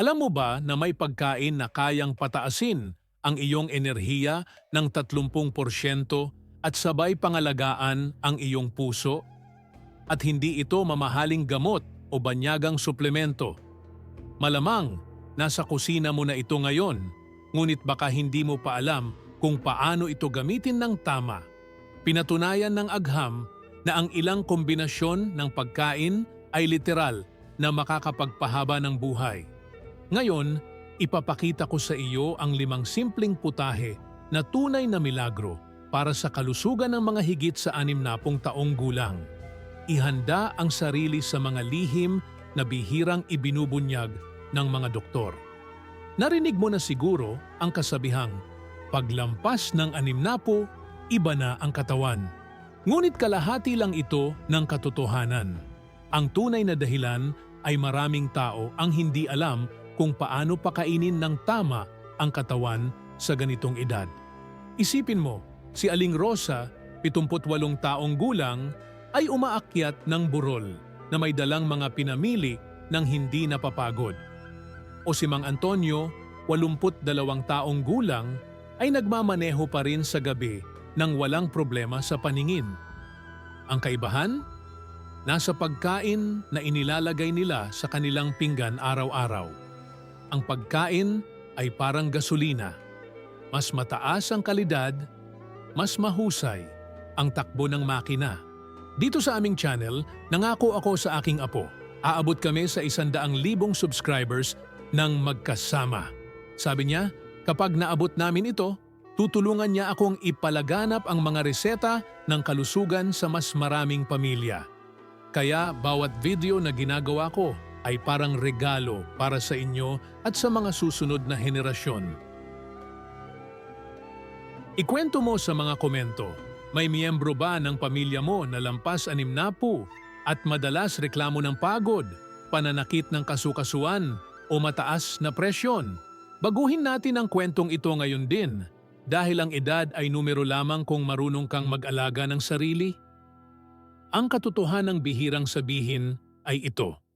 Alam mo ba na may pagkain na kayang pataasin ang iyong enerhiya ng 30% at sabay pangalagaan ang iyong puso? At hindi ito mamahaling gamot o banyagang suplemento. Malamang, nasa kusina mo na ito ngayon, ngunit baka hindi mo pa alam kung paano ito gamitin ng tama. Pinatunayan ng agham na ang ilang kombinasyon ng pagkain ay literal na makakapagpahaba ng buhay. Ngayon, ipapakita ko sa iyo ang limang simpleng putahe na tunay na milagro para sa kalusugan ng mga higit sa anim na pong taong gulang. Ihanda ang sarili sa mga lihim na bihirang ibinubunyag ng mga doktor. Narinig mo na siguro ang kasabihang, paglampas ng anim na po, iba na ang katawan. Ngunit kalahati lang ito ng katotohanan. Ang tunay na dahilan ay maraming tao ang hindi alam kung paano pakainin ng tama ang katawan sa ganitong edad. Isipin mo, si Aling Rosa, 78 taong gulang, ay umaakyat ng burol na may dalang mga pinamili ng hindi napapagod. O si Mang Antonio, 82 taong gulang, ay nagmamaneho pa rin sa gabi nang walang problema sa paningin. Ang kaibahan? Nasa pagkain na inilalagay nila sa kanilang pinggan araw-araw. Ang pagkain ay parang gasolina. Mas mataas ang kalidad, mas mahusay ang takbo ng makina. Dito sa aming channel, nangako ako sa aking apo. Aabot kami sa isandaang libong subscribers ng magkasama. Sabi niya, kapag naabot namin ito, tutulungan niya akong ipalaganap ang mga reseta ng kalusugan sa mas maraming pamilya. Kaya bawat video na ginagawa ko ay parang regalo para sa inyo at sa mga susunod na henerasyon. Ikwento mo sa mga komento, may miyembro ba ng pamilya mo na lampas anim na po at madalas reklamo ng pagod, pananakit ng kasukasuan o mataas na presyon? Baguhin natin ang kwentong ito ngayon din dahil ang edad ay numero lamang kung marunong kang mag-alaga ng sarili. Ang katotohanang bihirang sabihin ay ito.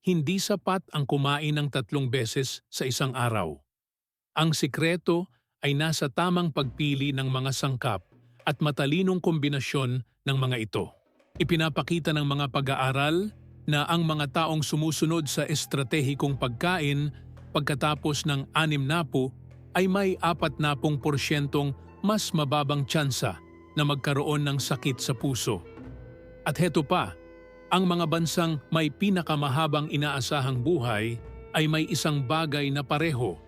Hindi sapat ang kumain ng tatlong beses sa isang araw. Ang sikreto ay nasa tamang pagpili ng mga sangkap at matalinong kombinasyon ng mga ito. Ipinapakita ng mga pag-aaral na ang mga taong sumusunod sa estratehikong pagkain pagkatapos ng anim na po ay may apat na pong porsyentong mas mababang tsansa na magkaroon ng sakit sa puso. At heto pa, ang mga bansang may pinakamahabang inaasahang buhay ay may isang bagay na pareho.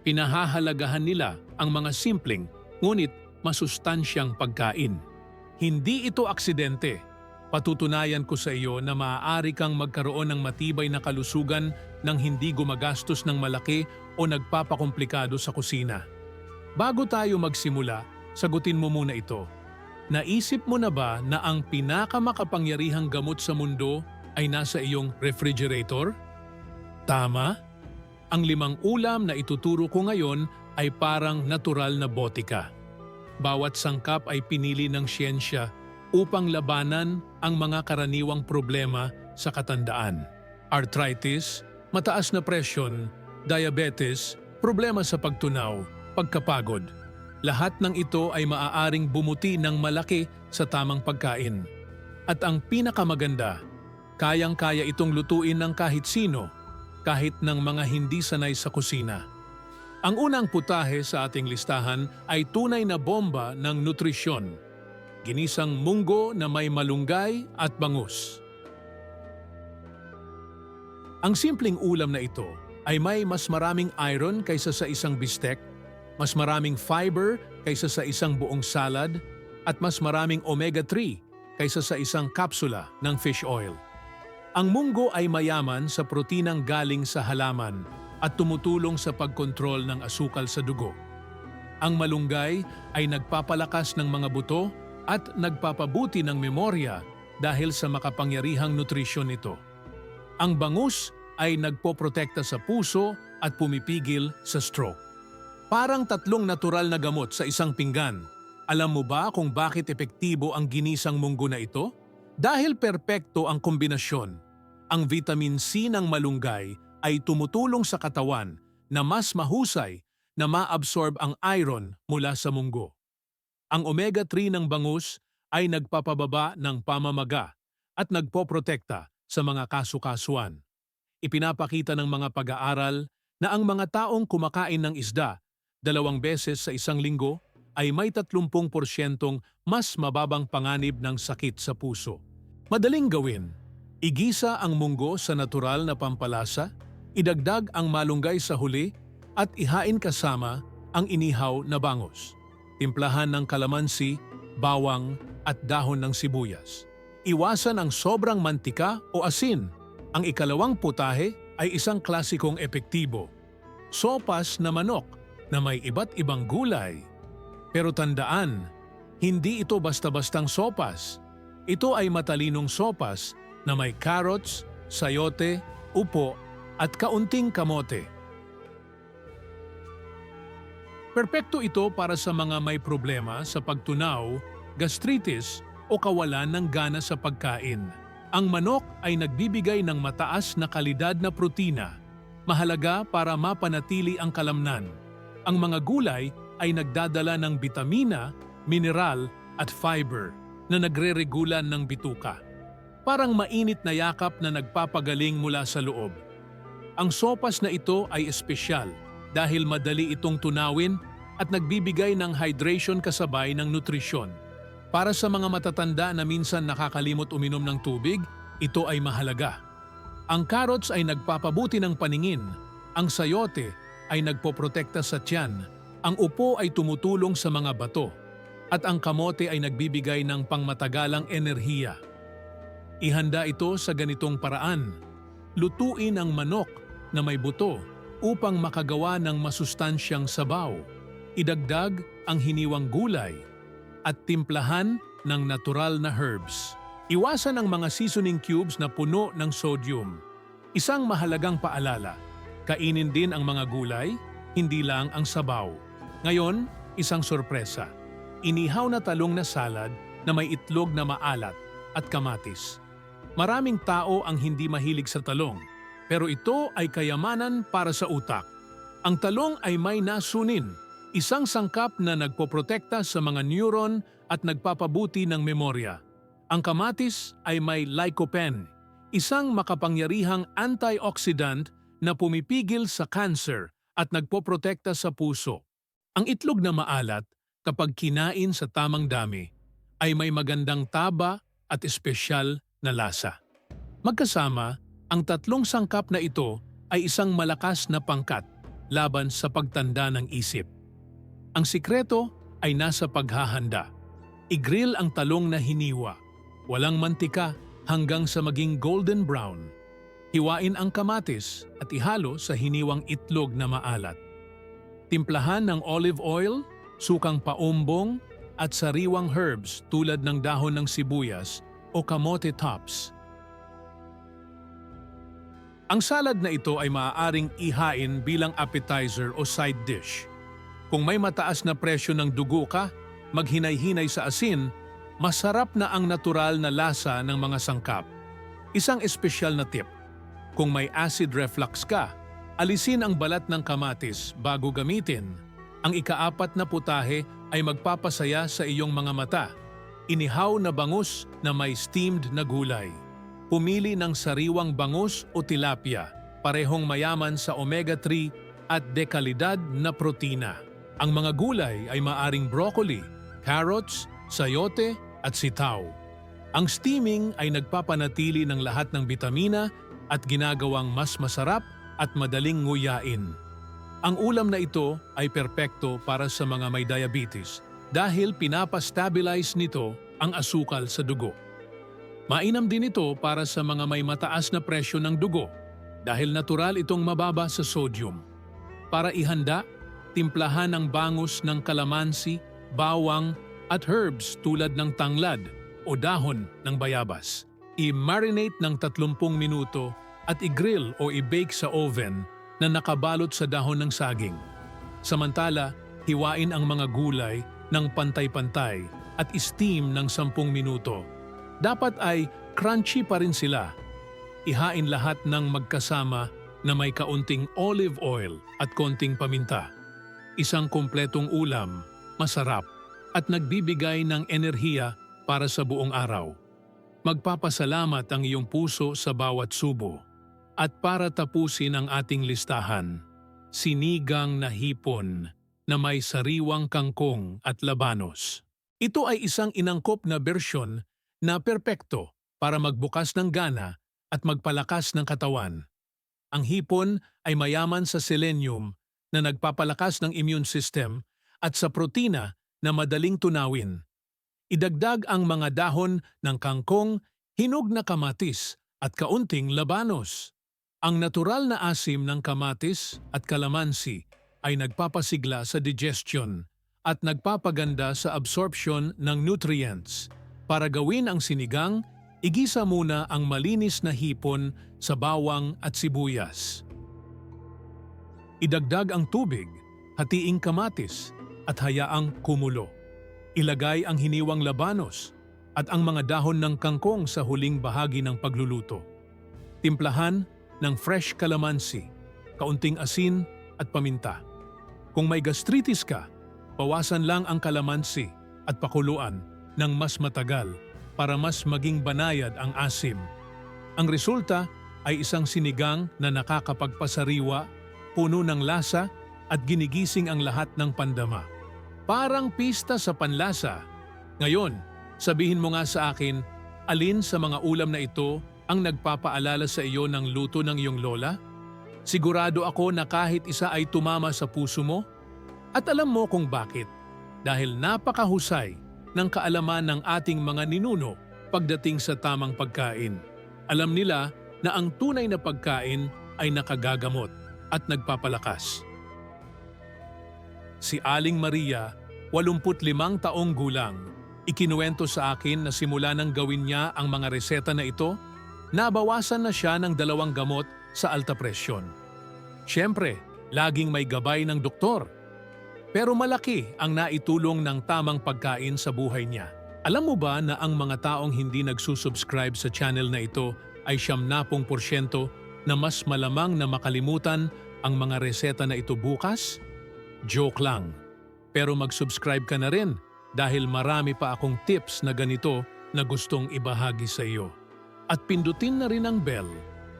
Pinahahalagahan nila ang mga simpleng ngunit masustansyang pagkain. Hindi ito aksidente. Patutunayan ko sa iyo na maaari kang magkaroon ng matibay na kalusugan nang hindi gumagastos ng malaki o nagpapakomplikado sa kusina. Bago tayo magsimula, sagutin mo muna ito. Naisip mo na ba na ang pinakamakapangyarihang gamot sa mundo ay nasa iyong refrigerator? Tama? Ang limang ulam na ituturo ko ngayon ay parang natural na botika. Bawat sangkap ay pinili ng siyensya upang labanan ang mga karaniwang problema sa katandaan. Arthritis, mataas na presyon, diabetes, problema sa pagtunaw, pagkapagod. Lahat ng ito ay maaaring bumuti ng malaki sa tamang pagkain. At ang pinakamaganda, kayang-kaya itong lutuin ng kahit sino, kahit ng mga hindi sanay sa kusina. Ang unang putahe sa ating listahan ay tunay na bomba ng nutrisyon. Ginisang munggo na may malunggay at bangus. Ang simpleng ulam na ito ay may mas maraming iron kaysa sa isang bistek, mas maraming fiber kaysa sa isang buong salad, at mas maraming omega-3 kaysa sa isang kapsula ng fish oil. Ang munggo ay mayaman sa protinang galing sa halaman at tumutulong sa pagkontrol ng asukal sa dugo. Ang malunggay ay nagpapalakas ng mga buto at nagpapabuti ng memorya dahil sa makapangyarihang nutrisyon nito. Ang bangus ay nagpoprotekta sa puso at pumipigil sa stroke. Parang tatlong natural na gamot sa isang pinggan. Alam mo ba kung bakit epektibo ang ginisang munggo na ito? Dahil perpekto ang kombinasyon. Ang vitamin C ng malunggay ay tumutulong sa katawan na mas mahusay na maabsorb ang iron mula sa munggo. Ang omega-3 ng bangus ay nagpapababa ng pamamaga at nagpoprotekta sa mga kasukasuan. Ipinapakita ng mga pag-aaral na ang mga taong kumakain ng isda dalawang beses sa isang linggo ay may 30% mas mababang panganib ng sakit sa puso. Madaling gawin. Igisa ang munggo sa natural na pampalasa, idagdag ang malunggay sa huli at ihain kasama ang inihaw na bangos. Timplahan ng kalamansi, bawang at dahon ng sibuyas. Iwasan ang sobrang mantika o asin. Ang ikalawang putahe ay isang klasikong epektibo. Sopas na manok na may iba't ibang gulay. Pero tandaan, hindi ito basta-bastang sopas. Ito ay matalinong sopas na may carrots, sayote, upo at kaunting kamote. Perpekto ito para sa mga may problema sa pagtunaw, gastritis o kawalan ng gana sa pagkain. Ang manok ay nagbibigay ng mataas na kalidad na protina, mahalaga para mapanatili ang kalamnan. Ang mga gulay ay nagdadala ng bitamina, mineral at fiber na nagre-regulan ng bituka. Parang mainit na yakap na nagpapagaling mula sa loob. Ang sopas na ito ay espesyal dahil madali itong tunawin at nagbibigay ng hydration kasabay ng nutrisyon. Para sa mga matatanda na minsan nakakalimot uminom ng tubig, ito ay mahalaga. Ang carrots ay nagpapabuti ng paningin, ang sayote ay nagpoprotekta sa tiyan, ang upo ay tumutulong sa mga bato, at ang kamote ay nagbibigay ng pangmatagalang enerhiya. Ihanda ito sa ganitong paraan. Lutuin ang manok na may buto upang makagawa ng masustansyang sabaw. Idagdag ang hiniwang gulay at timplahan ng natural na herbs. Iwasan ang mga seasoning cubes na puno ng sodium. Isang mahalagang paalala, kainin din ang mga gulay, hindi lang ang sabaw. Ngayon, isang sorpresa. Inihaw na talong na salad na may itlog na maalat at kamatis. Maraming tao ang hindi mahilig sa talong, pero ito ay kayamanan para sa utak. Ang talong ay may nasunin, isang sangkap na nagpoprotekta sa mga neuron at nagpapabuti ng memorya. Ang kamatis ay may lycopene, isang makapangyarihang antioxidant na pumipigil sa cancer at nagpoprotekta sa puso. Ang itlog na maalat, kapag kinain sa tamang dami, ay may magandang taba at espesyal na lasa. Magkasama, ang tatlong sangkap na ito ay isang malakas na pangkat laban sa pagtanda ng isip. Ang sikreto ay nasa paghahanda. I-grill ang talong na hiniwa, walang mantika hanggang sa maging golden brown. Hiwain ang kamatis at ihalo sa hiniwang itlog na maalat. Timplahan ng olive oil, sukang paumbong at sariwang herbs tulad ng dahon ng sibuyas o kamote tops. Ang salad na ito ay maaaring ihain bilang appetizer o side dish. Kung may mataas na presyo ng dugo ka, maghinay-hinay sa asin, masarap na ang natural na lasa ng mga sangkap. Isang espesyal na tip, kung may acid reflux ka, alisin ang balat ng kamatis bago gamitin. Ang ikaapat na putahe ay magpapasaya sa iyong mga mata. Inihaw na bangus na may steamed na gulay. Pumili ng sariwang bangus o tilapia, parehong mayaman sa omega-3 at dekalidad na protina. Ang mga gulay ay maaring broccoli, carrots, sayote at sitaw. Ang steaming ay nagpapanatili ng lahat ng bitamina at ginagawang mas masarap at madaling nguyain. Ang ulam na ito ay perpekto para sa mga may diabetes dahil pinapastabilize nito ang asukal sa dugo. Mainam din ito para sa mga may mataas na presyo ng dugo dahil natural itong mababa sa sodium. Para ihanda, timplahan ng bangus ng kalamansi, bawang at herbs tulad ng tanglad o dahon ng bayabas. I-marinate ng 30 minuto at i-grill o i-bake sa oven na nakabalot sa dahon ng saging. Samantala, hiwain ang mga gulay ng pantay-pantay at steam ng 10 minuto dapat ay crunchy pa rin sila. Ihain lahat ng magkasama na may kaunting olive oil at konting paminta. Isang kompletong ulam, masarap, at nagbibigay ng enerhiya para sa buong araw. Magpapasalamat ang iyong puso sa bawat subo. At para tapusin ang ating listahan, sinigang na hipon na may sariwang kangkong at labanos. Ito ay isang inangkop na bersyon na perpekto para magbukas ng gana at magpalakas ng katawan. Ang hipon ay mayaman sa selenium na nagpapalakas ng immune system at sa protina na madaling tunawin. Idagdag ang mga dahon ng kangkong, hinog na kamatis at kaunting labanos. Ang natural na asim ng kamatis at kalamansi ay nagpapasigla sa digestion at nagpapaganda sa absorption ng nutrients. Para gawin ang sinigang, igisa muna ang malinis na hipon sa bawang at sibuyas. Idagdag ang tubig, hatiing kamatis at hayaang kumulo. Ilagay ang hiniwang labanos at ang mga dahon ng kangkong sa huling bahagi ng pagluluto. Timplahan ng fresh calamansi, kaunting asin at paminta. Kung may gastritis ka, bawasan lang ang kalamansi at pakuluan ng mas matagal para mas maging banayad ang asim. Ang resulta ay isang sinigang na nakakapagpasariwa, puno ng lasa at ginigising ang lahat ng pandama. Parang pista sa panlasa. Ngayon, sabihin mo nga sa akin, alin sa mga ulam na ito ang nagpapaalala sa iyo ng luto ng iyong lola? Sigurado ako na kahit isa ay tumama sa puso mo? At alam mo kung bakit. Dahil napakahusay ng kaalaman ng ating mga ninuno pagdating sa tamang pagkain. Alam nila na ang tunay na pagkain ay nakagagamot at nagpapalakas. Si Aling Maria, 85 taong gulang, ikinuwento sa akin na simula nang gawin niya ang mga reseta na ito, nabawasan na siya ng dalawang gamot sa alta presyon. Siyempre, laging may gabay ng doktor. Pero malaki ang naitulong ng tamang pagkain sa buhay niya. Alam mo ba na ang mga taong hindi nagsusubscribe sa channel na ito ay siyam na pong porsyento na mas malamang na makalimutan ang mga reseta na ito bukas? Joke lang. Pero mag-subscribe ka na rin dahil marami pa akong tips na ganito na gustong ibahagi sa iyo. At pindutin na rin ang bell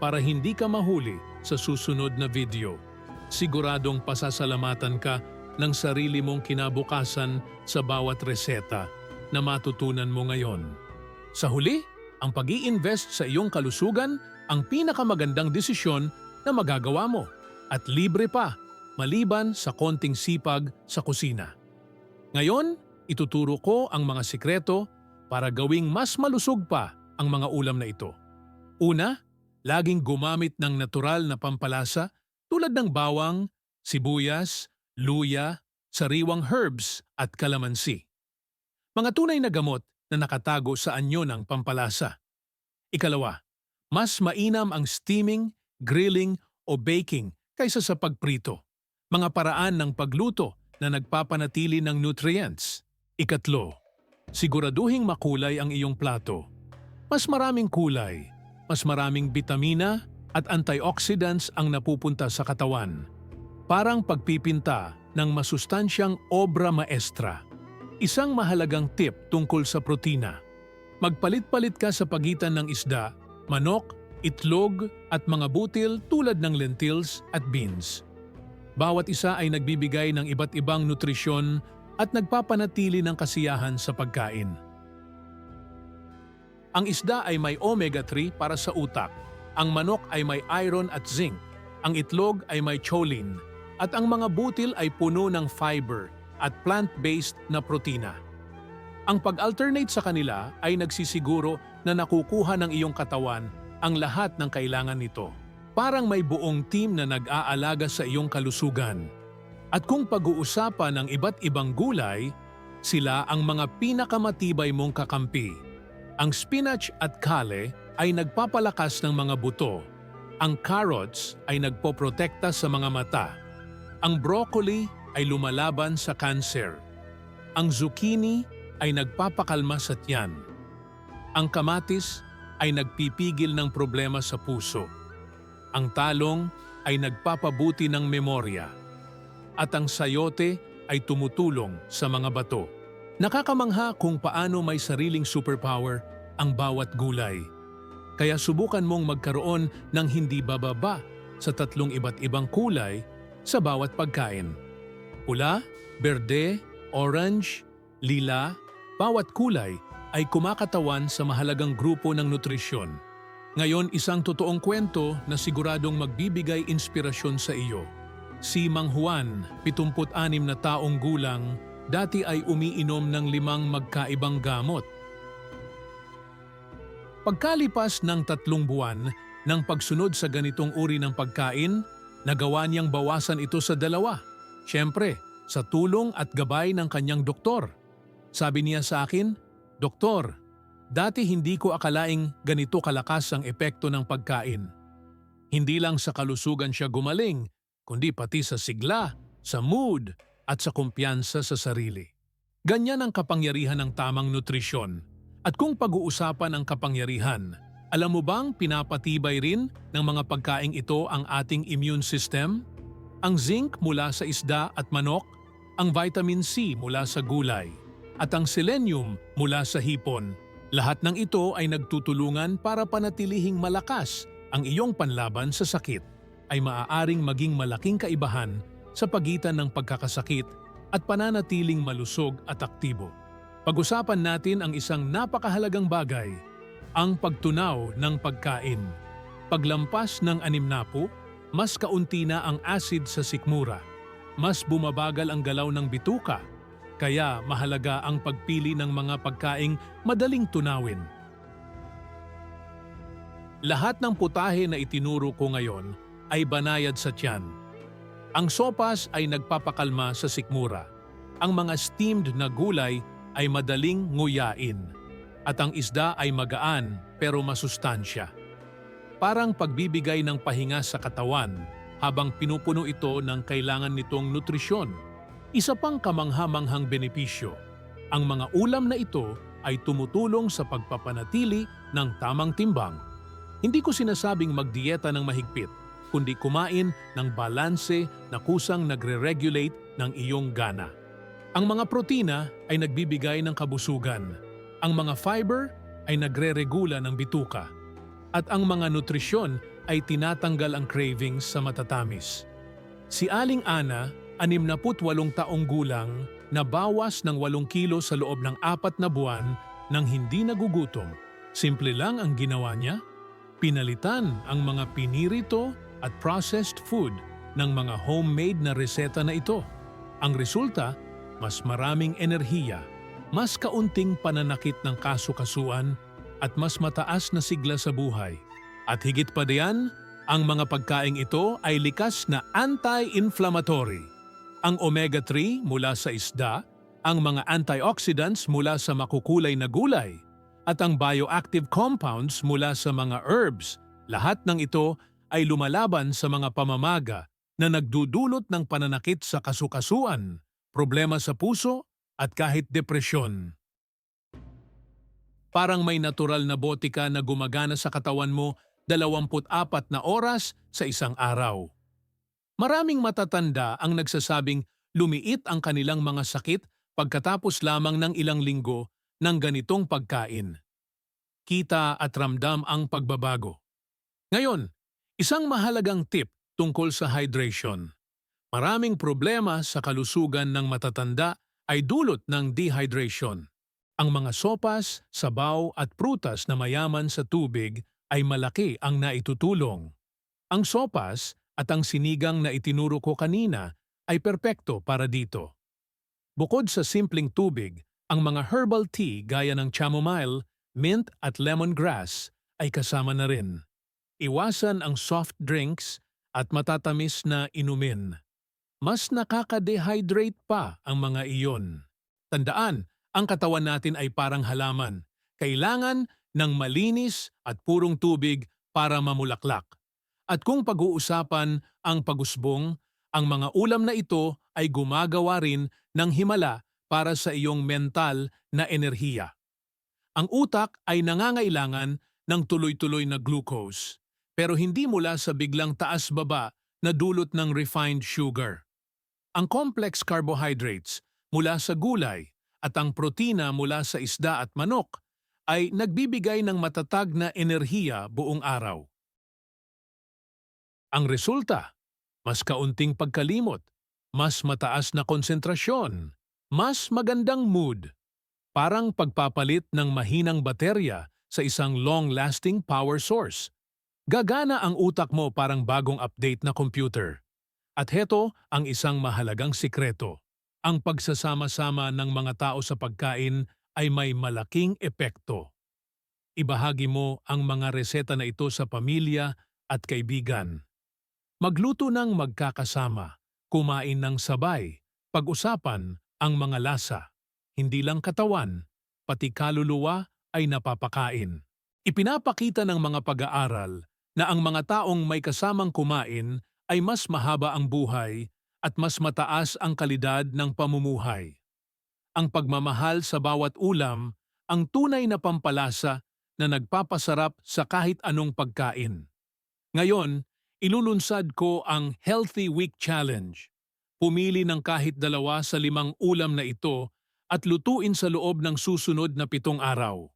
para hindi ka mahuli sa susunod na video. Siguradong pasasalamatan ka ng sarili mong kinabukasan sa bawat reseta na matutunan mo ngayon. Sa huli, ang pag invest sa iyong kalusugan ang pinakamagandang desisyon na magagawa mo at libre pa maliban sa konting sipag sa kusina. Ngayon, ituturo ko ang mga sikreto para gawing mas malusog pa ang mga ulam na ito. Una, laging gumamit ng natural na pampalasa tulad ng bawang, sibuyas, luya, sariwang herbs at kalamansi. Mga tunay na gamot na nakatago sa anyo ng pampalasa. Ikalawa, mas mainam ang steaming, grilling o baking kaysa sa pagprito. Mga paraan ng pagluto na nagpapanatili ng nutrients. Ikatlo, siguraduhing makulay ang iyong plato. Mas maraming kulay, mas maraming bitamina at antioxidants ang napupunta sa katawan. Parang pagpipinta ng masustansyang obra maestra. Isang mahalagang tip tungkol sa protina. Magpalit-palit ka sa pagitan ng isda, manok, itlog at mga butil tulad ng lentils at beans. Bawat isa ay nagbibigay ng iba't ibang nutrisyon at nagpapanatili ng kasiyahan sa pagkain. Ang isda ay may omega-3 para sa utak, ang manok ay may iron at zinc, ang itlog ay may choline, at ang mga butil ay puno ng fiber at plant-based na protina. Ang pag-alternate sa kanila ay nagsisiguro na nakukuha ng iyong katawan ang lahat ng kailangan nito. Parang may buong team na nag-aalaga sa iyong kalusugan. At kung pag-uusapan ng iba't ibang gulay, sila ang mga pinakamatibay mong kakampi. Ang spinach at kale ay nagpapalakas ng mga buto. Ang carrots ay nagpoprotekta sa mga mata ang broccoli ay lumalaban sa kanser. Ang zucchini ay nagpapakalma sa tiyan. Ang kamatis ay nagpipigil ng problema sa puso. Ang talong ay nagpapabuti ng memorya. At ang sayote ay tumutulong sa mga bato. Nakakamangha kung paano may sariling superpower ang bawat gulay. Kaya subukan mong magkaroon ng hindi bababa sa tatlong iba't ibang kulay sa bawat pagkain. Pula, berde, orange, lila, bawat kulay ay kumakatawan sa mahalagang grupo ng nutrisyon. Ngayon isang totoong kwento na siguradong magbibigay inspirasyon sa iyo. Si Mang Juan, 76 na taong gulang, dati ay umiinom ng limang magkaibang gamot. Pagkalipas ng tatlong buwan ng pagsunod sa ganitong uri ng pagkain, nagawa niyang bawasan ito sa dalawa. Siyempre, sa tulong at gabay ng kanyang doktor. Sabi niya sa akin, Doktor, dati hindi ko akalaing ganito kalakas ang epekto ng pagkain. Hindi lang sa kalusugan siya gumaling, kundi pati sa sigla, sa mood, at sa kumpiyansa sa sarili. Ganyan ang kapangyarihan ng tamang nutrisyon. At kung pag-uusapan ang kapangyarihan, alam mo bang pinapatibay rin ng mga pagkaing ito ang ating immune system? Ang zinc mula sa isda at manok, ang vitamin C mula sa gulay, at ang selenium mula sa hipon. Lahat ng ito ay nagtutulungan para panatilihing malakas ang iyong panlaban sa sakit ay maaaring maging malaking kaibahan sa pagitan ng pagkakasakit at pananatiling malusog at aktibo. Pag-usapan natin ang isang napakahalagang bagay, ang pagtunaw ng pagkain. Paglampas ng animnapo, mas kaunti na ang acid sa sikmura. Mas bumabagal ang galaw ng bituka, kaya mahalaga ang pagpili ng mga pagkaing madaling tunawin. Lahat ng putahe na itinuro ko ngayon ay banayad sa tiyan. Ang sopas ay nagpapakalma sa sikmura. Ang mga steamed na gulay ay madaling nguyain. At ang isda ay magaan pero masustansya. Parang pagbibigay ng pahinga sa katawan habang pinupuno ito ng kailangan nitong nutrisyon. Isa pang kamangha-manghang benepisyo. Ang mga ulam na ito ay tumutulong sa pagpapanatili ng tamang timbang. Hindi ko sinasabing magdieta ng mahigpit, kundi kumain ng balanse na kusang nagre-regulate ng iyong gana. Ang mga protina ay nagbibigay ng kabusugan. Ang mga fiber ay nagre-regula ng bituka. At ang mga nutrisyon ay tinatanggal ang cravings sa matatamis. Si Aling Ana, 68 taong gulang, nabawas ng 8 kilo sa loob ng apat na buwan nang hindi nagugutom. Simple lang ang ginawa niya. Pinalitan ang mga pinirito at processed food ng mga homemade na reseta na ito. Ang resulta, mas maraming enerhiya, mas kaunting pananakit ng kasukasuan at mas mataas na sigla sa buhay. At higit pa diyan, ang mga pagkaing ito ay likas na anti-inflammatory. Ang omega-3 mula sa isda, ang mga antioxidants mula sa makukulay na gulay, at ang bioactive compounds mula sa mga herbs. Lahat ng ito ay lumalaban sa mga pamamaga na nagdudulot ng pananakit sa kasukasuan, problema sa puso at kahit depresyon. Parang may natural na botika na gumagana sa katawan mo 24 na oras sa isang araw. Maraming matatanda ang nagsasabing lumiit ang kanilang mga sakit pagkatapos lamang ng ilang linggo ng ganitong pagkain. Kita at ramdam ang pagbabago. Ngayon, isang mahalagang tip tungkol sa hydration. Maraming problema sa kalusugan ng matatanda ay dulot ng dehydration. Ang mga sopas, sabaw at prutas na mayaman sa tubig ay malaki ang naitutulong. Ang sopas at ang sinigang na itinuro ko kanina ay perpekto para dito. Bukod sa simpleng tubig, ang mga herbal tea gaya ng chamomile, mint at lemongrass ay kasama na rin. Iwasan ang soft drinks at matatamis na inumin. Mas nakaka-dehydrate pa ang mga iyon. Tandaan, ang katawan natin ay parang halaman. Kailangan ng malinis at purong tubig para mamulaklak. At kung pag-uusapan ang pagusbong, ang mga ulam na ito ay gumagawa rin ng himala para sa iyong mental na enerhiya. Ang utak ay nangangailangan ng tuloy-tuloy na glucose, pero hindi mula sa biglang taas-baba na dulot ng refined sugar. Ang complex carbohydrates mula sa gulay at ang protina mula sa isda at manok ay nagbibigay ng matatag na enerhiya buong araw. Ang resulta, mas kaunting pagkalimot, mas mataas na konsentrasyon, mas magandang mood, parang pagpapalit ng mahinang baterya sa isang long-lasting power source. Gagana ang utak mo parang bagong update na computer. At heto ang isang mahalagang sikreto. Ang pagsasama-sama ng mga tao sa pagkain ay may malaking epekto. Ibahagi mo ang mga reseta na ito sa pamilya at kaibigan. Magluto ng magkakasama, kumain ng sabay, pag-usapan ang mga lasa. Hindi lang katawan, pati kaluluwa ay napapakain. Ipinapakita ng mga pag-aaral na ang mga taong may kasamang kumain ay mas mahaba ang buhay at mas mataas ang kalidad ng pamumuhay. Ang pagmamahal sa bawat ulam ang tunay na pampalasa na nagpapasarap sa kahit anong pagkain. Ngayon, ilulunsad ko ang Healthy Week Challenge. Pumili ng kahit dalawa sa limang ulam na ito at lutuin sa loob ng susunod na pitong araw.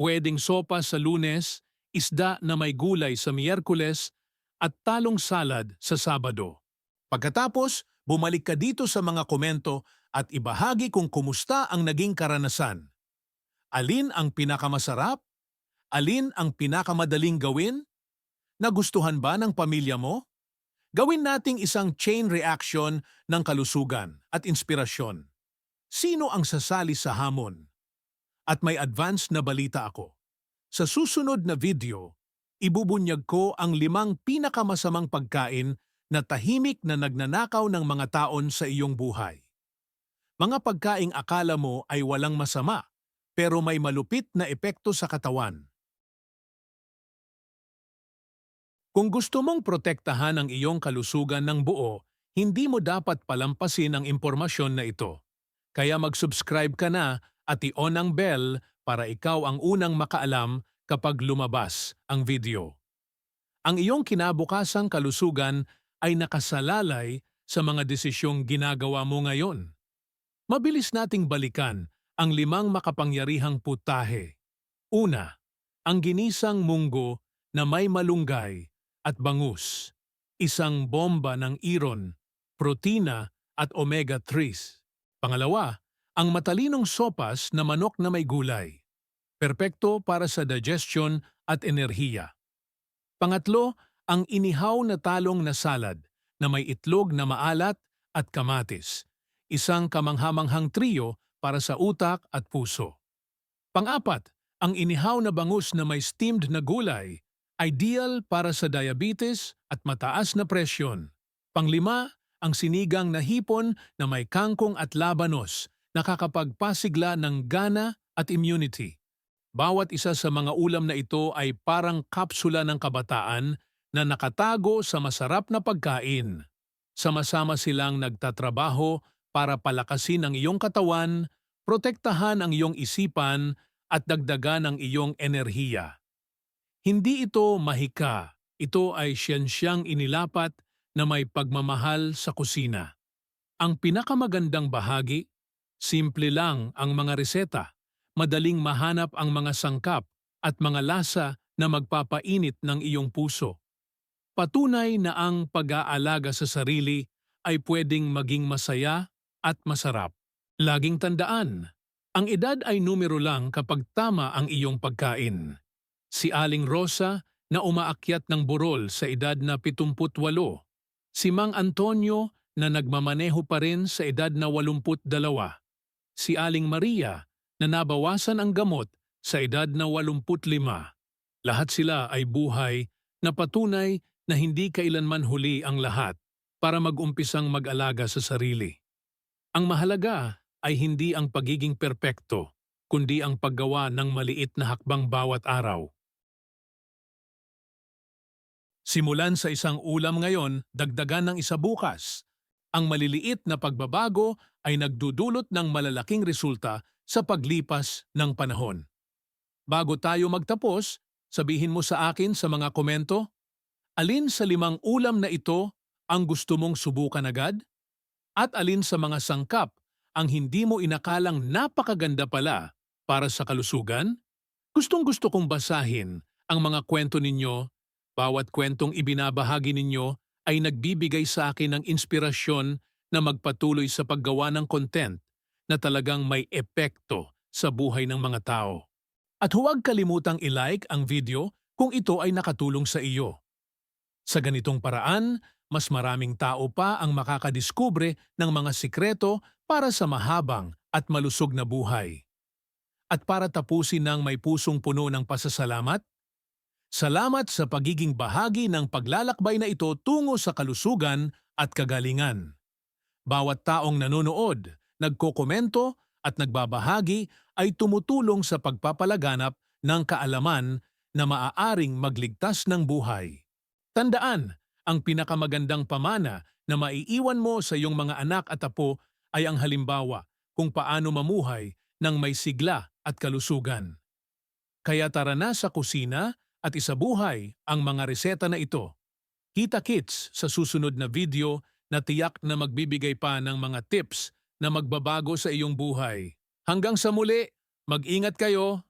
Pwedeng sopa sa lunes, isda na may gulay sa miyerkules, at talong salad sa Sabado. Pagkatapos, bumalik ka dito sa mga komento at ibahagi kung kumusta ang naging karanasan. Alin ang pinakamasarap? Alin ang pinakamadaling gawin? Nagustuhan ba ng pamilya mo? Gawin nating isang chain reaction ng kalusugan at inspirasyon. Sino ang sasali sa hamon? At may advance na balita ako. Sa susunod na video, ibubunyag ko ang limang pinakamasamang pagkain na tahimik na nagnanakaw ng mga taon sa iyong buhay. Mga pagkaing akala mo ay walang masama, pero may malupit na epekto sa katawan. Kung gusto mong protektahan ang iyong kalusugan ng buo, hindi mo dapat palampasin ang impormasyon na ito. Kaya mag-subscribe ka na at i-on ang bell para ikaw ang unang makaalam kapag lumabas ang video. Ang iyong kinabukasang kalusugan ay nakasalalay sa mga desisyong ginagawa mo ngayon. Mabilis nating balikan ang limang makapangyarihang putahe. Una, ang ginisang munggo na may malunggay at bangus, isang bomba ng iron, protina at omega-3. Pangalawa, ang matalinong sopas na manok na may gulay. Perpekto para sa digestion at enerhiya. Pangatlo, ang inihaw na talong na salad na may itlog na maalat at kamatis. Isang kamanghamanghang trio para sa utak at puso. Pangapat, ang inihaw na bangus na may steamed na gulay Ideal para sa diabetes at mataas na presyon. Panglima, ang sinigang na hipon na may kangkong at labanos, nakakapagpasigla ng gana at immunity. Bawat isa sa mga ulam na ito ay parang kapsula ng kabataan na nakatago sa masarap na pagkain. Sama-sama silang nagtatrabaho para palakasin ang iyong katawan, protektahan ang iyong isipan at dagdagan ang iyong enerhiya. Hindi ito mahika, ito ay siyansyang inilapat na may pagmamahal sa kusina. Ang pinakamagandang bahagi, simple lang ang mga reseta, madaling mahanap ang mga sangkap at mga lasa na magpapainit ng iyong puso. Patunay na ang pag-aalaga sa sarili ay pwedeng maging masaya at masarap. Laging tandaan, ang edad ay numero lang kapag tama ang iyong pagkain si Aling Rosa na umaakyat ng burol sa edad na 78, si Mang Antonio na nagmamaneho pa rin sa edad na 82, si Aling Maria na nabawasan ang gamot sa edad na 85. Lahat sila ay buhay na patunay na hindi kailanman huli ang lahat para mag-umpisang mag-alaga sa sarili. Ang mahalaga ay hindi ang pagiging perpekto, kundi ang paggawa ng maliit na hakbang bawat araw. Simulan sa isang ulam ngayon, dagdagan ng isa bukas. Ang maliliit na pagbabago ay nagdudulot ng malalaking resulta sa paglipas ng panahon. Bago tayo magtapos, sabihin mo sa akin sa mga komento, Alin sa limang ulam na ito ang gusto mong subukan agad? At alin sa mga sangkap ang hindi mo inakalang napakaganda pala para sa kalusugan? Gustong gusto kong basahin ang mga kwento ninyo. Bawat kwentong ibinabahagi ninyo ay nagbibigay sa akin ng inspirasyon na magpatuloy sa paggawa ng content na talagang may epekto sa buhay ng mga tao. At huwag kalimutang i-like ang video kung ito ay nakatulong sa iyo. Sa ganitong paraan, mas maraming tao pa ang makakadiskubre ng mga sikreto para sa mahabang at malusog na buhay. At para tapusin ng may pusong puno ng pasasalamat, salamat sa pagiging bahagi ng paglalakbay na ito tungo sa kalusugan at kagalingan. Bawat taong nanonood, nagkokomento at nagbabahagi ay tumutulong sa pagpapalaganap ng kaalaman na maaaring magligtas ng buhay. Tandaan, ang pinakamagandang pamana na maiiwan mo sa iyong mga anak at apo ay ang halimbawa kung paano mamuhay ng may sigla at kalusugan. Kaya tara na sa kusina at isabuhay ang mga reseta na ito. Kita-kits sa susunod na video na tiyak na magbibigay pa ng mga tips na magbabago sa iyong buhay. Hanggang sa muli, mag-ingat kayo